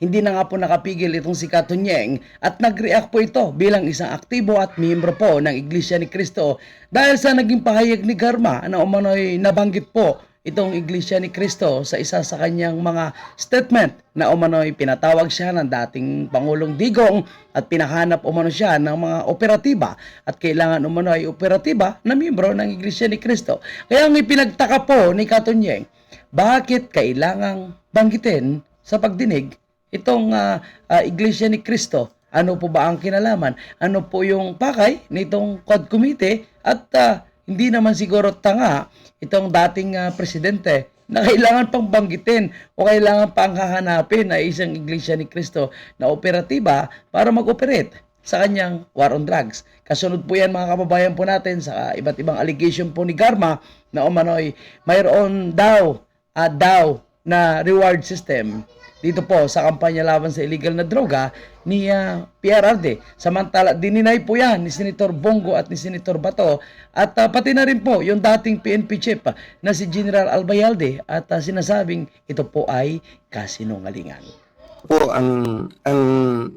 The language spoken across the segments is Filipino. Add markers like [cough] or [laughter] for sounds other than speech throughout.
hindi na nga po nakapigil itong si Katunyeng at nag-react po ito bilang isang aktibo at miyembro po ng Iglesia ni Cristo dahil sa naging pahayag ni Garma na umano'y nabanggit po itong Iglesia ni Cristo sa isa sa kanyang mga statement na umano'y pinatawag siya ng dating Pangulong Digong at pinahanap umano siya ng mga operatiba at kailangan umano ay operatiba na miyembro ng Iglesia ni Cristo. Kaya may pinagtaka po ni Katunyeng, bakit kailangang banggitin sa pagdinig itong ah, ah, Iglesia ni Cristo? Ano po ba ang kinalaman? Ano po yung pakay nitong Quad Committee? At ah, hindi naman siguro tanga itong dating ah, presidente na [laughs] kailangan pang banggitin o kailangan pang hahanapin ay isang Iglesia ni Cristo na operatiba para mag-operate sa kanyang war on drugs. Kasunod po yan mga kababayan po natin sa iba't ibang allegation po ni Garma na umano'y mayroon daw, ah, daw na reward system dito po sa kampanya laban sa illegal na droga ni ah, PRRD. Samantala, dininay po yan ni Senator Bongo at ni Senator Bato at ah, pati na rin po yung dating PNP chief ah, na si General Albayalde at ah, sinasabing ito po ay kasinungalingan. po ang ang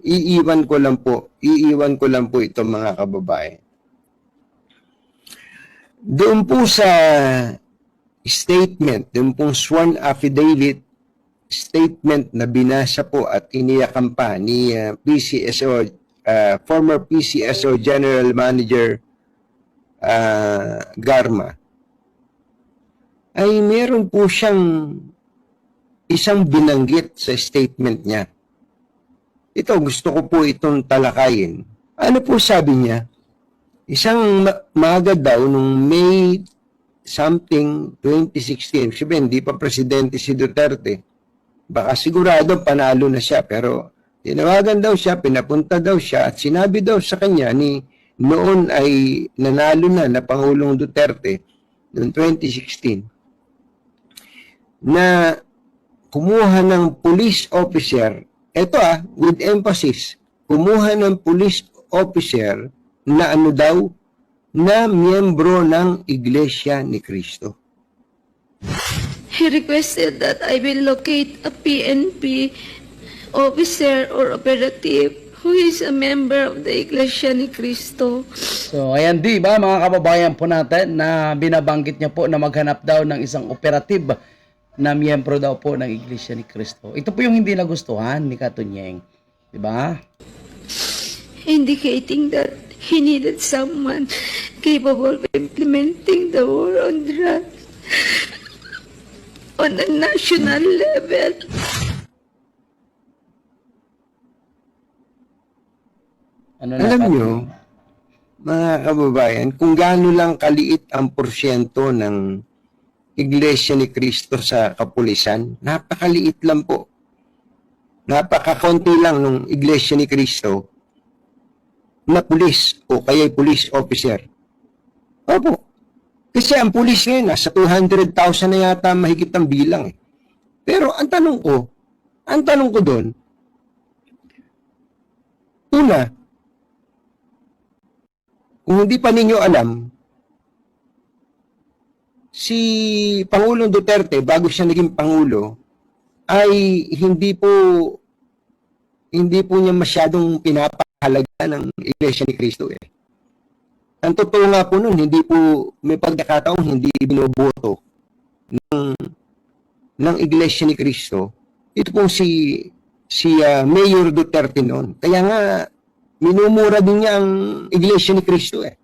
iiwan ko lang po, iiwan ko lang po ito mga kababayan. Doon po sa statement, doon pong sworn affidavit statement na binasa po at iniyakan pa ni uh, PCSO uh, former PCSO General Manager uh, Garma ay meron po siyang isang binanggit sa statement niya. Ito, gusto ko po itong talakayin. Ano po sabi niya? Isang ma- maaga daw nung May something 2016, sabi, hindi pa presidente si Duterte. Baka sigurado panalo na siya, pero tinawagan daw siya, pinapunta daw siya, at sinabi daw sa kanya ni noon ay nanalo na na Pangulong Duterte noong 2016 na kumuha ng police officer, eto ah, with emphasis, kumuha ng police officer na ano daw, na miyembro ng Iglesia ni Cristo. He requested that I will locate a PNP officer or operative who is a member of the Iglesia ni Cristo. So, ayan di ba mga kababayan po natin na binabanggit niya po na maghanap daw ng isang operative na miyembro daw po ng Iglesia ni Cristo. Ito po yung hindi nagustuhan ni Katunyeng. Di ba? indicating that he needed someone capable of implementing the war on drugs on a national level. Ano na, Alam Kat- nyo, mga kababayan, kung gaano lang kaliit ang porsyento ng Iglesia ni Cristo sa kapulisan, napakaliit lang po. Napakakonti lang ng Iglesia ni Cristo na pulis o kaya police officer. Opo. Kasi ang pulis ngayon, nasa 200,000 na yata mahigit ang bilang eh. Pero ang tanong ko, ang tanong ko doon, una, kung hindi pa ninyo alam, si Pangulong Duterte, bago siya naging Pangulo, ay hindi po hindi po niya masyadong pinapahalaga ng Iglesia ni Cristo eh. Ang totoo nga po nun, hindi po may pagkakataong hindi binoboto ng ng Iglesia ni Cristo. Ito pong si si ah, Mayor Duterte noon. Kaya nga minumura din niya ang Iglesia ni Cristo eh.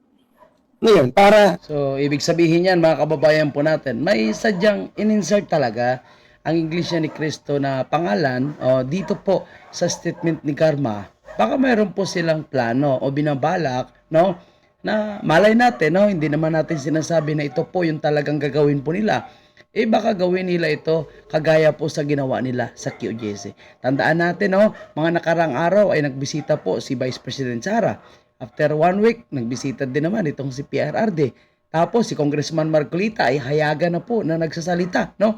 Ngayon, para So, ibig sabihin yan mga kababayan po natin, may sadyang in-insert talaga ang Iglesia ni Cristo na pangalan o dito po sa statement ni Karma. Baka mayroon po silang plano o binabalak, no? Na malay natin, no? Hindi naman natin sinasabi na ito po yung talagang gagawin po nila. Eh baka gawin nila ito kagaya po sa ginawa nila sa QJC. Tandaan natin, no? Mga nakarang araw ay nagbisita po si Vice President Sara. After one week, nagbisita din naman itong si PRRD. Tapos si Congressman Marcolita ay hayagan na po na nagsasalita, no?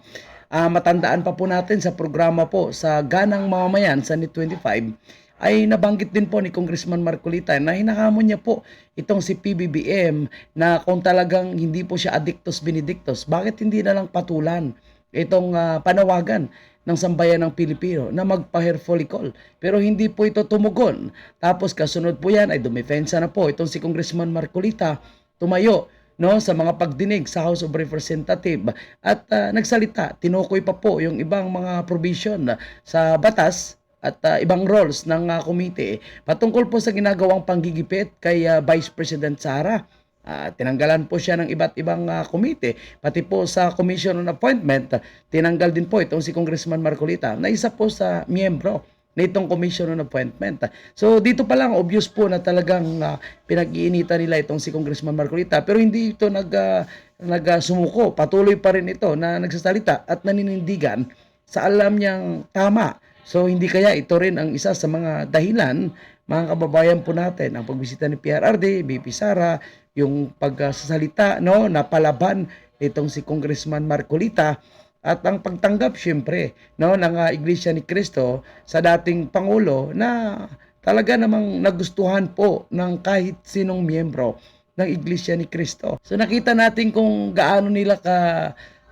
Ah, matandaan pa po natin sa programa po sa Ganang Mamamayan sa NIT 25 ay nabanggit din po ni Congressman Marcolita na hinahamon niya po itong si PBBM na kung talagang hindi po siya addictus benedictus, bakit hindi na lang patulan itong ah, panawagan ng sambayan ng Pilipino na magpa-hair follicle. Pero hindi po ito tumugon. Tapos kasunod po yan ay dumefensa na po itong si Congressman Marcolita tumayo no sa mga pagdinig sa House of Representative at ah, nagsalita tinukoy pa po yung ibang mga provision sa batas at ah, ibang roles ng uh, komite patungkol po sa ginagawang panggigipit kay ah, Vice President Sara Ah, tinanggalan po siya ng iba't ibang ah, komite pati po sa commission on appointment ah, tinanggal din po itong si Congressman Marcolita na isa po sa miyembro na itong commission on appointment. So dito pa lang obvious po na talagang ah, pinag-iinitan nila itong si Congressman Marcolita pero hindi ito nag ah, nagsumuko. Patuloy pa rin ito na nagsasalita at naninindigan sa alam niyang tama. So hindi kaya ito rin ang isa sa mga dahilan mga kababayan po natin ang pagbisita ni PRRD, BP Sara, yung pagsasalita no na palaban itong si Congressman Marcolita at ang pagtanggap syempre no ng ah, Iglesia ni Cristo sa dating pangulo na talaga namang nagustuhan po ng kahit sinong miyembro ng Iglesia ni Cristo. So nakita natin kung gaano nila ka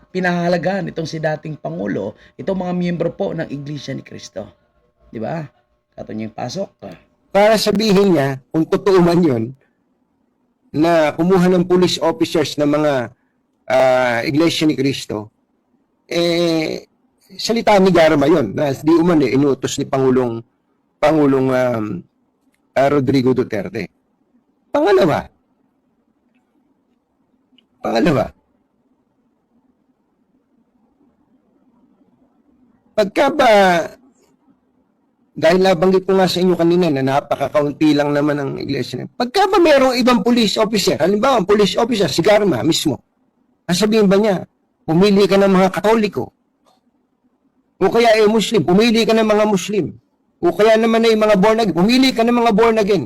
pinahalagaan itong si dating pangulo, itong mga miyembro po ng Iglesia ni Cristo. 'Di ba? Kato niyo yung pasok. ah. Para sabihin niya, kung totoo man yun, na kumuha ng police officers ng mga ah, Iglesia ni Cristo, eh, salita ni Garma yun, na di umano eh, inutos ni Pangulong, Pangulong um, ah, Rodrigo Duterte. Pangalawa, pangalawa, pagka ba dahil nabanggit ko nga sa inyo kanina na napaka-kaunti lang naman ang iglesia. Pagka ba mayroong ibang police officer, halimbawa ang police officer, si Garma mismo, sasabihin ba niya, pumili ka ng mga katoliko, o kaya eh Muslim, pumili ka ng mga Muslim, o kaya naman ay mga born again, pumili ka ng mga born again.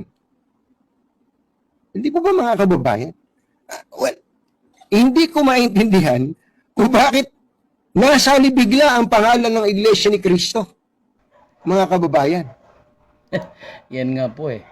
Hindi po ba mga kababayan? Ah, well, hindi ko maintindihan kung bakit nasali bigla ang pangalan ng Iglesia ni Cristo. Mga kababayan. [laughs] Yan nga po eh.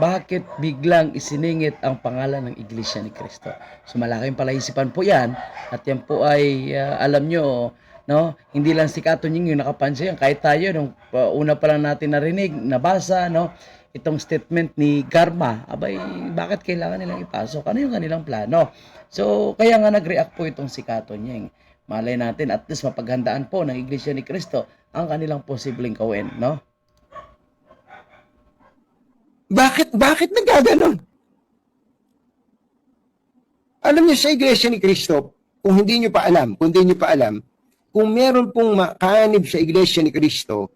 Bakit biglang isiningit ang pangalan ng Iglesia ni Cristo? So malaking palaisipan po yan. At yan po ay ah, alam nyo, no? hindi lang si Katunying yung nakapansin. Kahit tayo, nung ah, una pa lang natin narinig, nabasa, no? itong statement ni Garma, abay, bakit kailangan nilang ipasok? Ano yung kanilang plano? So, kaya nga nag-react po itong si Katunying. Malay natin, at least mapaghandaan po ng Iglesia ni Cristo ang kanilang posibleng gawin, no? Bakit, bakit nagaganon? Alam niyo sa Iglesia ni Cristo, kung hindi niyo pa alam, kung hindi niyo pa alam, kung meron pong makanib sa Iglesia ni Cristo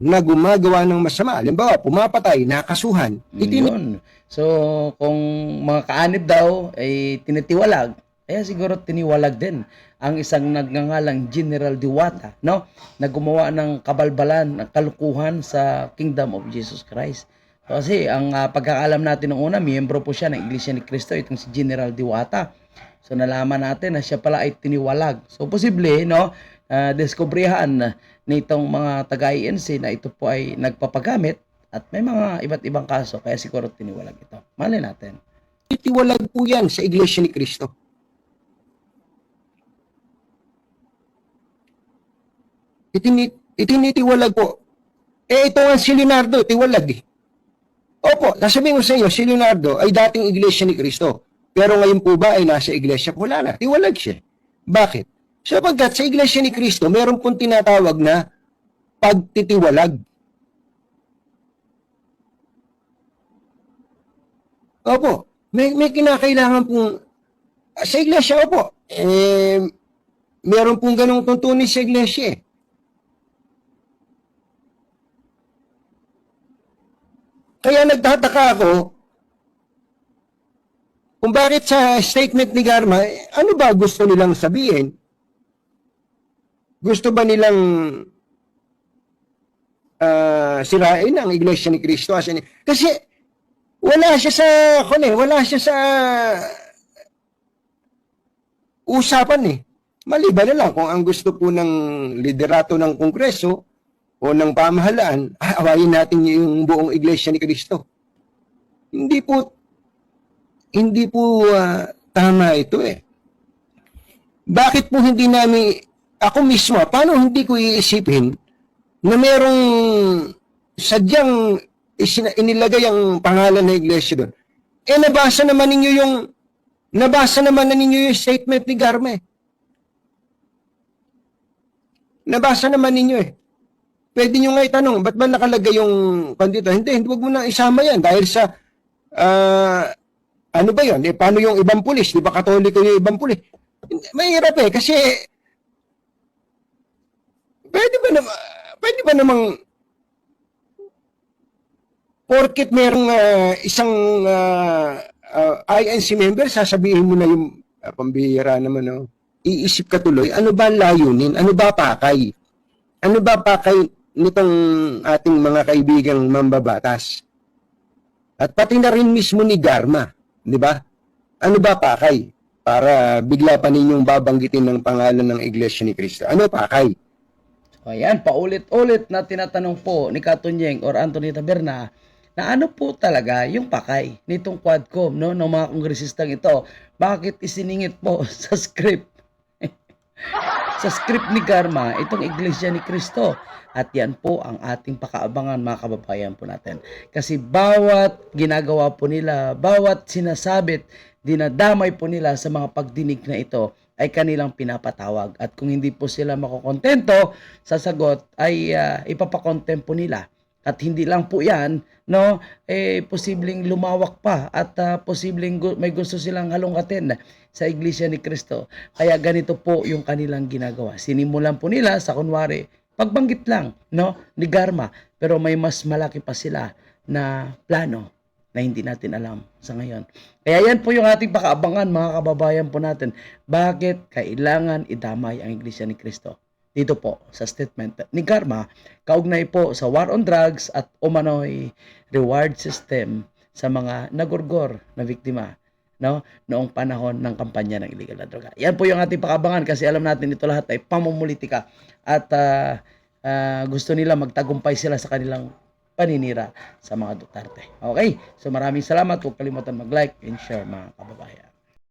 na gumagawa ng masama, halimbawa, pumapatay, nakasuhan, itinu- Yun. So, kung mga kaanib daw ay tinitiwalag, eh siguro tiniwalag din ang isang nagngangalang General Diwata, no? Na gumawa ng kabalbalan, ng kalukuhan sa Kingdom of Jesus Christ. Kasi ang ah, pagkakaalam natin nung una, miyembro po siya ng Iglesia ni Cristo, itong si General Diwata. So nalaman natin na siya pala ay tiniwalag. So posible, no, uh, diskubrihan nitong mga taga-INC na ito po ay nagpapagamit at may mga iba't ibang kaso kaya siguro tiniwalag ito. Malay natin. itiwalag po yan sa Iglesia ni Cristo. Itini, itinitiwalag po. Eh, ito nga si Leonardo, tiwalag eh. Opo, sasabihin ko sa inyo, si Leonardo ay dating Iglesia ni Cristo. Pero ngayon po ba ay nasa Iglesia? Wala na, tiwalag siya. Bakit? Sapagkat sa Iglesia ni Cristo, meron pong tinatawag na pagtitiwalag. Opo, may, may kinakailangan pong sa iglesia, opo, eh, meron pong ganong tuntunin sa iglesia eh. Kaya nagtataka ako kung bakit sa statement ni Garma, eh, ano ba gusto nilang sabihin? Gusto ba nilang ah, sirain ang iglesia ni Cristo? As in- Kasi wala siya sa, kung eh, wala siya sa usapan eh. Maliban na lang kung ang gusto po ng liderato ng kongreso o ng pamahalaan, ah, awayin natin yung buong iglesia ni Cristo. Hindi po, hindi po ah, tama ito eh. Bakit po hindi namin ako mismo, paano hindi ko iisipin na merong sadyang inilagay ang pangalan ng iglesia doon. Eh, nabasa naman ninyo yung nabasa naman na ninyo yung statement ni Garme. Nabasa naman ninyo eh. Pwede nyo nga itanong, ba't ba nakalagay yung kandito? Hindi, hindi, wag mo na isama yan dahil sa, ah, ano ba yun? Eh, paano yung ibang pulis? Di ba katoliko yung ibang pulis? Mahirap eh, kasi pwede ba naman, pwede ba namang porket merong ah, isang ah, ah, INC member, sasabihin mo na yung ah, pambihira naman, no? iisip ka tuloy, ano ba layunin? Ano ba pakay? Ano ba pakay nitong ating mga kaibigang mambabatas? At pati na rin mismo ni Garma, di ba? Ano ba pakay? Para bigla pa ninyong babanggitin ng pangalan ng Iglesia ni Cristo. Ano pakay? Ayan, paulit-ulit na tinatanong po ni Katunyeng or Anthony Taberna na ano po talaga yung pakay nitong Quadcom, no, ng mga kongresistang ito. Bakit isiningit po [laughs] sa script? Sa script ni Karma, itong Iglesia ni Cristo. At yan po ang ating pakaabangan mga kababayan po natin. Kasi bawat ginagawa po nila, bawat sinasabit, dinadamay po nila sa mga pagdinig na ito ay kanilang pinapatawag. At kung hindi po sila makokontento sa sagot, ay uh, ipapakontem po nila. At hindi lang po yan, no, eh, posibleng lumawak pa at ah, posibleng gu- may gusto silang halongkatin sa Iglesia ni Cristo. Kaya ganito po yung kanilang ginagawa. Sinimulan po nila sa kunwari, pagbanggit lang, no, ni Garma. Pero may mas malaki pa sila na plano na hindi natin alam sa ngayon. Kaya yan po yung ating pakaabangan mga kababayan po natin. Bakit kailangan idamay ang Iglesia ni Cristo? Dito po sa statement ni Karma, kaugnay po sa war on drugs at umano'y reward system sa mga nagurgor na biktima no noong panahon ng kampanya ng illegal na droga. Yan po yung ating pakabangan kasi alam natin ito lahat ay pamumulitika at ah, ah, gusto nila magtagumpay sila sa kanilang paninira sa mga Duterte. Okay? So maraming salamat. Huwag kalimutan mag-like and share mga kababayan.